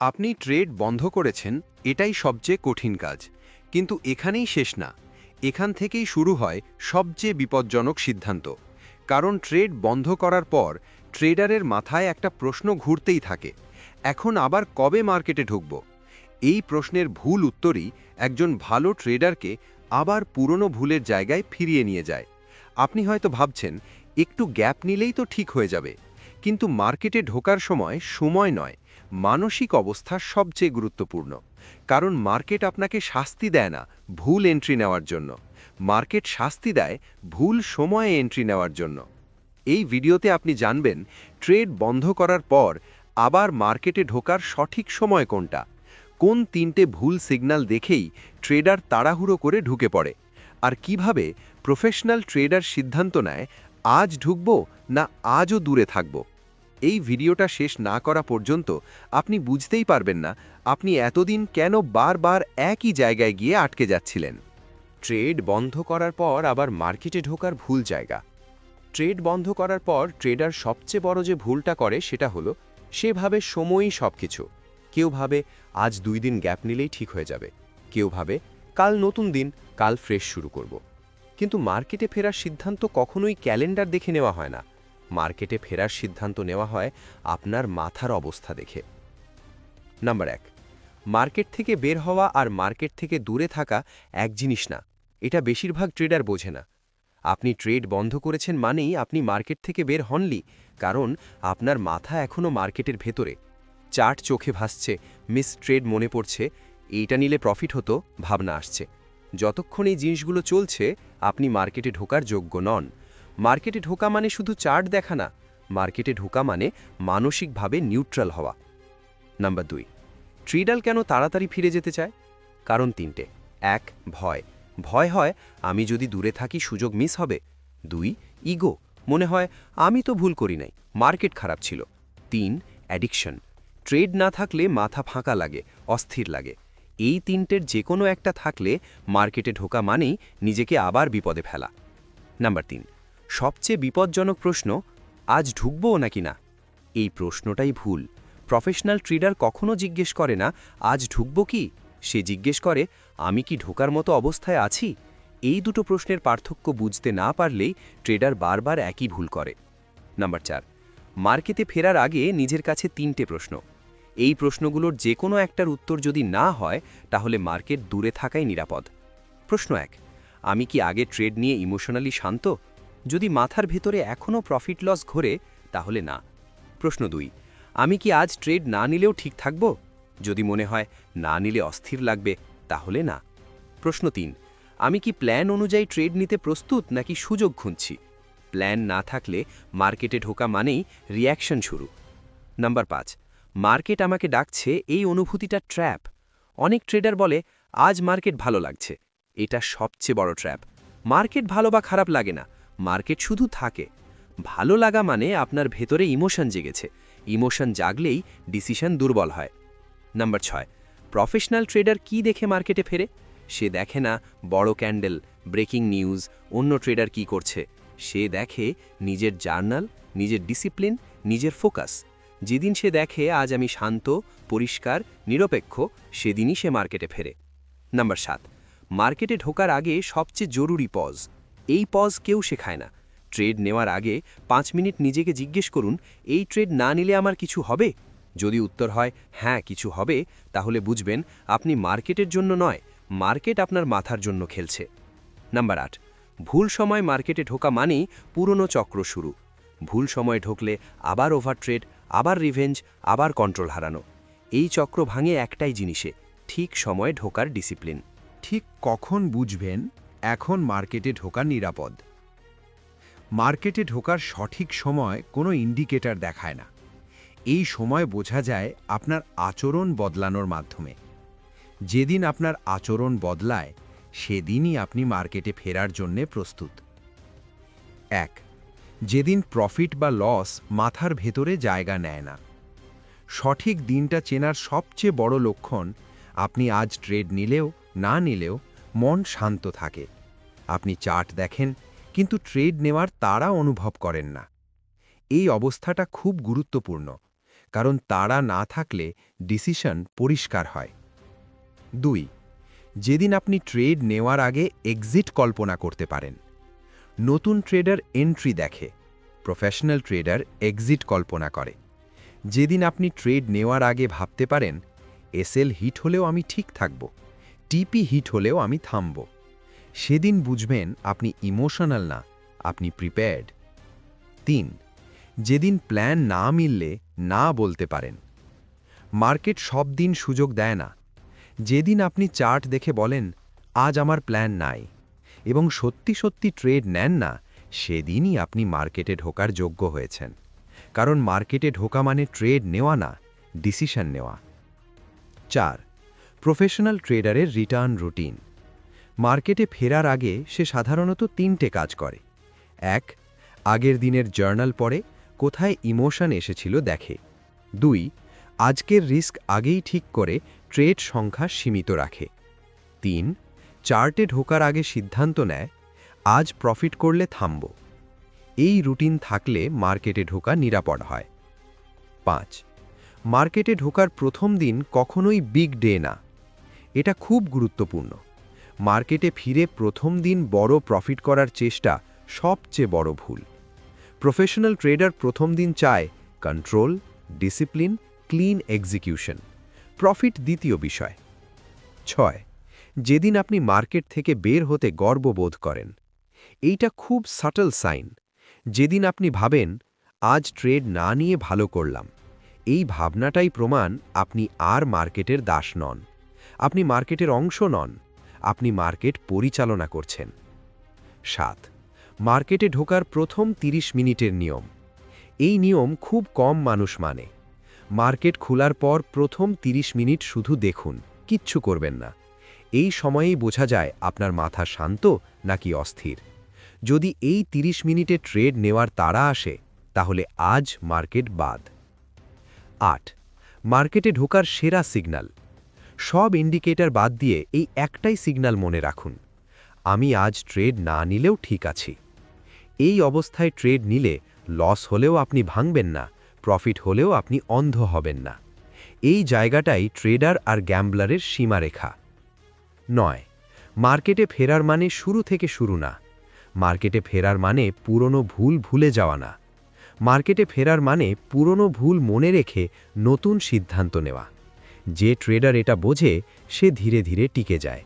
আপনি ট্রেড বন্ধ করেছেন, এটাই সবচেয়ে কঠিন কাজ। কিন্তু এখানেই শেষ না। এখান থেকেই শুরু হয় সবচেয়ে বিপজ্জনক সিদ্ধান্ত। কারণ ট্রেড বন্ধ করার পর ট্রেডারের মাথায় একটা প্রশ্ন ঘুরতেই থাকে, এখন আবার কবে মার্কেটে ঢুকব? এই প্রশ্নের ভুল উত্তরই একজন ভালো ট্রেডারকে আবার পুরনো ভুলের জায়গায় ফিরিয়ে নিয়ে যায়। আপনি হয়তো ভাবছেন, একটু গ্যাপ নিলেই তো ঠিক হয়ে যাবে। কিন্তু মার্কেটে ঢোকার সময় সময় নয়। মানসিক অবস্থা সবচেয়ে গুরুত্বপূর্ণ। কারণ মার্কেট আপনাকে শাস্তি দেয় না ভুল এন্ট্রি নেওয়ার জন্য। মার্কেট শাস্তি দেয় ভুল সময়ে এন্ট্রি নেওয়ার জন্য। এই ভিডিওতে আপনি জানবেন ট্রেড বন্ধ করার পর আবার মার্কেটে ঢোকার সঠিক সময় কোনটা। কোন তিনটে ভুল সিগন্যাল দেখেই ট্রেডার তাড়াহুড়ো করে ঢুকে পড়ে। আর কীভাবে প্রফেশনাল ট্রেডার সিদ্ধান্ত নেয়, আজ ঢুকব না আজও দূরে থাকব। এই ভিডিওটা শেষ না করা পর্যন্ত আপনি বুঝতেই পারবেন না আপনি এতদিন কেন বারবার একই জায়গায় গিয়ে আটকে যাচ্ছিলেন। ট্রেড বন্ধ করার পর আবার মার্কেটে ঢোকার ভুল জায়গা। ট্রেড বন্ধ করার পর ট্রেডার সবচেয়ে বড় যে ভুলটা করে সেটা হলো সে ভাবে সময়ই সব কিছু কেউ ভাবে আজ দুই দিন গ্যাপ নিলেই ঠিক হয়ে যাবে। কেউ ভাবে কাল নতুন দিন, কাল ফ্রেশ শুরু করব। কিন্তু মার্কেটে ফেরার সিদ্ধান্ত কখনোই ক্যালেন্ডার দেখে নেওয়া হয় না। মার্কেটে ফেরার সিদ্ধান্ত নেওয়া হয় আপনার মাথার অবস্থা দেখে। নাম্বার এক, মার্কেট থেকে বের হওয়া আর মার্কেট থেকে দূরে থাকা এক জিনিস না, এটা বেশিরভাগ ট্রেডার বোঝে না। আপনি ট্রেড বন্ধ করেছেন মানেই আপনি মার্কেট থেকে বের হনলি কারণ আপনার মাথা এখনও মার্কেটের ভেতরে। চার্ট চোখে ভাসছে, মিস ট্রেড মনে পড়ছে, এইটা নিলে প্রফিট হতো, ভাবনা আসছে। যতক্ষণ এই জিনিসগুলো চলছে, আপনি মার্কেটে ঢোকার যোগ্য নন। মার্কেটে ঢোকা মানে শুধু চার্ট দেখা না, মার্কেটে ঢোকা মানে মানসিকভাবে নিউট্রাল হওয়া। নাম্বার দুই, ট্রিডাল কেন তাড়াতাড়ি ফিরে যেতে চায়? কারণ তিনটে, এক, ভয়। ভয় হয়, আমি যদি দূরে থাকি সুযোগ মিস হবে। দুই, ইগো, মনে হয়, আমি তো ভুল করি নাই, মার্কেট খারাপ ছিল। তিন, অ্যাডিকশন। ট্রেড না থাকলে মাথা ফাঁকা লাগে, অস্থির লাগে। এই তিনটের যে কোনো একটা থাকলে মার্কেটে ঢোকা মানেই নিজেকে আবার বিপদে ফেলা। নাম্বার তিন সবচেয়ে বিপজ্জনক প্রশ্ন, আজ ঢুকবো নাকি না? এই প্রশ্নটাই ভুল। প্রফেশনাল ট্রেডার কখনো জিজ্ঞেস করে না, আজ ঢুকবো কি? সে জিজ্ঞেস করে, আমি কি ঢোকার মতো অবস্থায় আছি? এই দুটো প্রশ্নের পার্থক্য বুঝতে না পারলেই ট্রেডার বারবার একই ভুল করে। নাম্বার চার, মার্কেটে ফেরার আগে নিজের কাছে তিনটে প্রশ্ন। এই প্রশ্নগুলোর যে কোনো একটার উত্তর যদি না হয়, তাহলে মার্কেট দূরে থাকাই নিরাপদ। প্রশ্ন এক, আমি কি আগে ট্রেড নিয়ে ইমোশনালি শান্ত? যদি মাথার ভেতরে এখনও প্রফিট লস ঘোরে, তাহলে না। প্রশ্ন দুই, আমি কি আজ ট্রেড না নিলেও ঠিক থাকব? যদি মনে হয় না নিলে অস্থির লাগবে, তাহলে না। প্রশ্ন তিন, আমি কি প্ল্যান অনুযায়ী ট্রেড নিতে প্রস্তুত নাকি সুযোগ খুঁজছি? প্ল্যান না থাকলে মার্কেটে ঢোকা মানেই রিয়াকশন শুরু। নাম্বার পাঁচ মার্কেট আমাকে ডাকছে এই অনুভূতিটা ট্র্যাপ অনেক ট্রেডার বলে, আজ মার্কেট ভালো লাগছে। এটা সবচেয়ে বড় ট্র্যাপ মার্কেট ভালো বা খারাপ লাগে না। মার্কেট শুধু থাকে। ভালো লাগা মানে আপনার ভেতরে ইমোশন জেগেছে। ইমোশন জাগলেই ডিসিশন দুর্বল হয়। নাম্বার ছয়, প্রফেশনাল ট্রেডার কি দেখে মার্কেটে ফেরে? সে দেখে না বড় ক্যান্ডেল, ব্রেকিং নিউজ, অন্য ট্রেডার কি করছে। সে দেখে নিজের জার্নাল, নিজের ডিসিপ্লিন, নিজের ফোকাস। যেদিন সে দেখে আজ আমি শান্ত, পরিষ্কার, নিরপেক্ষ, সেদিনই সে মার্কেটে ফেরে। নাম্বার সাত, মার্কেটে ঢোকার আগে সবচেয়ে জরুরি পজ এই পজ কেউ শেখায় না। ট্রেড নেওয়ার আগে পাঁচ মিনিট নিজেকে জিজ্ঞেস করুন, এই ট্রেড না নিলে আমার কিছু হবে? যদি উত্তর হয় হ্যাঁ কিছু হবে। তাহলে বুঝবেন, আপনি মার্কেটের জন্য নয়, মার্কেট আপনার মাথার জন্য খেলছে। নাম্বার আট, ভুল সময় মার্কেটে ঢোকা মানেই পুরনো চক্র শুরু। ভুল সময় ঢোকলে আবার ওভার ট্রেড আবার রিভেঞ্জ আবার কন্ট্রোল হারানো। এই চক্র ভাঙে একটাই জিনিসে, ঠিক সময়ে ঢোকার ডিসিপ্লিন ঠিক কখন বুঝবেন? এখন মার্কেটে ঢোকা নিরাপদ। মার্কেটে ঢোকার সঠিক সময় কোনো ইন্ডিকেটর দেখায় না। এই সময় বোঝা যায় আপনার আচরণ বদলানোর মাধ্যমে। যেদিন আপনার আচরণ বদলায়, সেদিনই আপনি মার্কেটে ফেরার জন্যে প্রস্তুত। এক, যেদিন প্রফিট বা লস মাথার ভেতরে জায়গা নেয় না। সঠিক দিনটা চেনার সবচেয়ে বড় লক্ষণ আপনি আজ ট্রেড নিলেও, না নিলেও মন শান্ত থাকে। আপনি চার্ট দেখেন, কিন্তু ট্রেড নেওয়ার তারা অনুভব করেন না। এই অবস্থাটা খুব গুরুত্বপূর্ণ, কারণ তারা না থাকলে ডিসিশন পরিষ্কার হয়। দুই, যেদিন আপনি ট্রেড নেওয়ার আগে এক্সিট কল্পনা করতে পারেন। নতুন ট্রেডার এন্ট্রি দেখে, প্রফেশনাল ট্রেডার এক্সিট কল্পনা করে। যেদিন আপনি ট্রেড নেওয়ার আগে ভাবতে পারেন, এসএল হিট হলেও আমি ঠিক থাকব। টিপি হিট হলেও আমি থামব। সেদিন বুঝবেন আপনি ইমোশনাল না, আপনি প্রিপেয়ার্ড। তিন, যেদিন প্ল্যান না মিললে না বলতে পারেন। মার্কেট সব দিন সুযোগ দেয় না। যেদিন আপনি চার্ট দেখে বলেন, আজ আমার প্ল্যান নাই। এবং সত্যি সত্যি ট্রেড নেন না, সেদিনই আপনি মার্কেটে ঢোকার যোগ্য হয়েছেন। কারণ মার্কেটে ঢোকা মানে ট্রেড নেওয়া না, ডিসিশন নেওয়া। চার প্রফেশনাল ট্রেডারের রিটার্ন রুটিন। মার্কেটে ফেরার আগে সে সাধারণত তিনটে কাজ করে। এক, আগের দিনের জার্নাল পড়ে, কোথায় ইমোশন এসেছিল দেখে। দুই, আজকের রিস্ক আগেই ঠিক করে ট্রেড সংখ্যা সীমিত রাখে। তিন, চার্টে ঢোকার আগে সিদ্ধান্ত নেয়, আজ প্রফিট করলে থামব। এই রুটিন থাকলে মার্কেটে ঢোকা নিরাপদ হয়। পাঁচ, মার্কেটে ঢোকার প্রথম দিন কখনোই বিগ ডে না। এটা খুব গুরুত্বপূর্ণ। মার্কেটে ফিরে প্রথম দিন বড় প্রফিট করার চেষ্টা সবচেয়ে বড় ভুল। প্রফেশনাল ট্রেডার প্রথম দিন চায় control, discipline, clean execution. Profit দ্বিতীয় বিষয়। ছয়, যেদিন আপনি মার্কেট থেকে বের হতে গর্ববোধ করেন, এইটা খুব সাটল সাইন। যেদিন আপনি ভাবেন, আজ ট্রেড না নিয়ে ভালো করলাম। এই ভাবনাটাই প্রমাণ আপনি আর মার্কেটের দাস নন। আপনি মার্কেটের অংশ নন। আপনি মার্কেট পরিচালনা করছেন। সাত, মার্কেটে ঢোকার প্রথম ৩০ মিনিটের নিয়ম। এই নিয়ম খুব কম মানুষ মানে। মার্কেট খোলার পর প্রথম ৩০ মিনিট শুধু দেখুন, কিচ্ছু করবেন না। এই সময়েই বোঝা যায় আপনার মাথা শান্ত নাকি অস্থির। যদি এই ৩০ মিনিটে ট্রেড নেওয়ার তাড়া আসে, তাহলে আজ মার্কেট বাদ। আট, মার্কেটে ঢোকার সেরা সিগন্যাল। সব ইন্ডিকেটর বাদ দিয়ে এই একটাই সিগন্যাল মনে রাখুন। আমি আজ ট্রেড না নিলেও ঠিক আছি। এই অবস্থায় ট্রেড নিলে লস হলেও আপনি ভাঙবেন না, প্রফিট হলেও আপনি অন্ধ হবেন না। এই জায়গাটাই ট্রেডার আর গ্যাম্বলারের সীমারেখা। নয়, মার্কেটে ফেরার মানে শুরু থেকে শুরু না। মার্কেটে ফেরার মানে পুরনো ভুল ভুলে যাওয়া না। মার্কেটে ফেরার মানে পুরনো ভুল মনে রেখে নতুন সিদ্ধান্ত নেওয়া। যে ট্রেডার এটা বোঝে সে ধীরে ধীরে টিকে যায়।